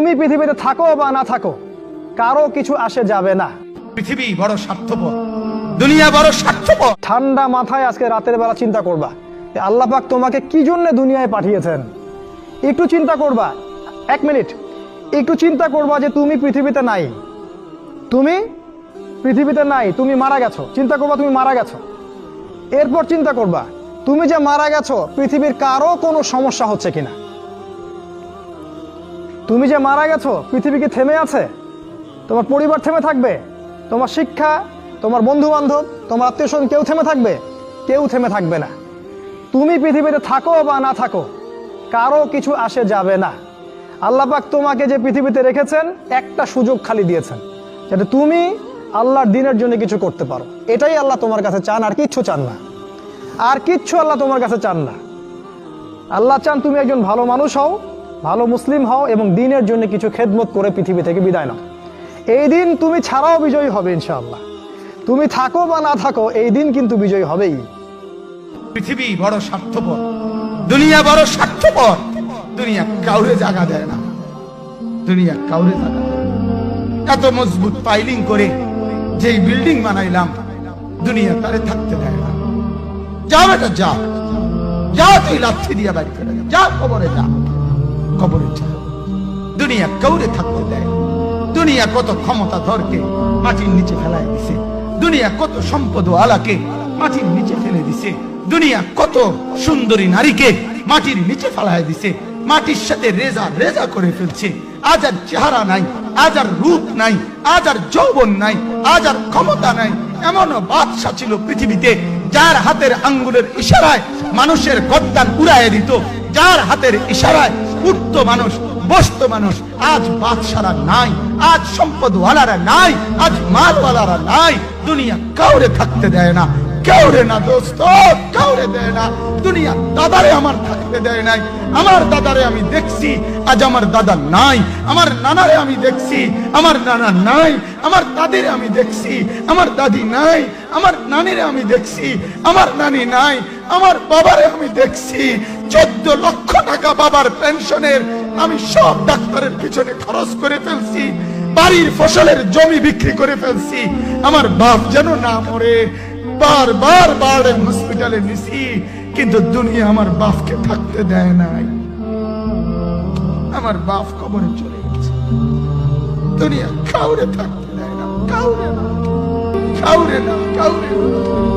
তুমি পৃথিবীতে থাকো বা না থাকো কারও কিছু আসে যাবে না। পৃথিবী বড় স্বার্থপর দুনিয়া বড় স্বার্থপর। ঠান্ডা মাথায় আজকে রাতের বেলা চিন্তা করবা আল্লাহ পাক তোমাকে কি জন্য দুনিয়ায় পাঠিয়েছেন? একটু চিন্তা করবা এক মিনিট। একটু চিন্তা করবা যে তুমি পৃথিবীতে নাই। তুমি পৃথিবীতে নাই তুমি মারা গেছো। চিন্তা করবা তুমি মারা গেছো। এরপর চিন্তা করবা তুমি যে মারা গেছো পৃথিবীর কারও কোনো সমস্যা হচ্ছে কিনা? তুমি যে মারা গেছো, পৃথিবী কি থেমে আছে? তোমার পরিবার থেমে থাকবে? তোমার শিক্ষা, তোমার বন্ধু বান্ধব তোমার আত্মীয় স্বজন কেউ থেমে থাকবে? কেউ থেমে থাকবে না। তুমি পৃথিবীতে থাকো বা না থাকো, কারও কিছু আসে যাবে না। আল্লাহ পাক তোমাকে যে পৃথিবীতে রেখেছেন, একটা সুযোগ খালি দিয়েছেন, যাতে তুমি আল্লাহর দিনের জন্য কিছু করতে পারো। এটাই আল্লাহ তোমার কাছে চান, আর কিচ্ছু চান না। আর কিচ্ছু আল্লাহ তোমার কাছে চান না। আল্লাহ চান তুমি একজন ভালো মানুষ হও ভালো মুসলিম হও এবং দিনের জন্য কিছু খেদমত করে পৃথিবী থেকে বিদায় নাও এই দিন তুমি ছাড়াও বিজয়ী হবে ইনশাআল্লাহ তুমি থাকো বা না থাকো এই দিন কিন্তু বিজয়ী হবেই পৃথিবী বড় স্বার্থপর দুনিয়া বড় স্বার্থপর দুনিয়া কাউরে জায়গা দেয় না দুনিয়া কাউরে জায়গা। এত মজবুত পাইলিং করে যেই বিল্ডিং বানাইলাম দুনিয়া তারে থাকতে দেয় না যা বেটা যা যা তুই লাথি দিয়া বাড়ি যা কবরে যা কবরে যা। দুনিয়া কাউরে থাকতে দেয়। দুনিয়া কত ক্ষমতা ধরকে মাটির নিচে ফেলায় দিছে। দুনিয়া কত সম্পদ আলাকে মাটির নিচে ফেলে দিছে। দুনিয়া কত সুন্দরী নারীকে মাটির নিচে ফেলায় দিছে। মাটির সাথে রেজা রেজা করে ফেলছে। আজ আর চেহারা নাই, আজ আর রূপ নাই, আজ আর যৌবন নাই, আজ আর ক্ষমতা নাই। এমনও বাদশা ছিল পৃথিবীতে, যার হাতের আঙ্গুলের ইশারায় মানুষের গদ্দান উড়াইয়ে দিত। যার হাতের ইশারায় উঠত মানুষ, বসত মানুষ, আজ বাদশারা নাই, আজ সম্পদওয়ালারা নাই, আজ মালওয়ালারা নাই, দুনিয়া কাউরে থাকতে দেয় না, কাউরে না দোস্ত, কাউরে দেয় না, দুনিয়া দাদারে আমার থাকতে দেয় নাই, আমার দাদারে আমি দেখছি, আজ আমার দাদা নাই, আমার নানারে আমি দেখছি, আমার নানা নাই, আমার দাদিরে আমি দেখছি, আমার দাদি নাই, আমার নানিরে আমি দেখছি, আমার নানি নাই, আমার বাবারে আমি দেখছি চোদ্দ লক্ষ টাকা বাবার পেনশনের আমি সব ডাক্তারের পিছনে খরচ করে ফেলছি, বাড়ির ফসলের জমি বিক্রি করে ফেলছি, আমার বাপ যেন না মরে বারবার বারে হসপিটালে নিছি, কিন্তু দুনিয়া আমার বাপকে থাকতে দেয় নাই। আমার বাপ কবরে চলে গেছে। দুনিয়া কাউরে থাকতে দেয় না, কাউরে না কাউরে না কাউরে না।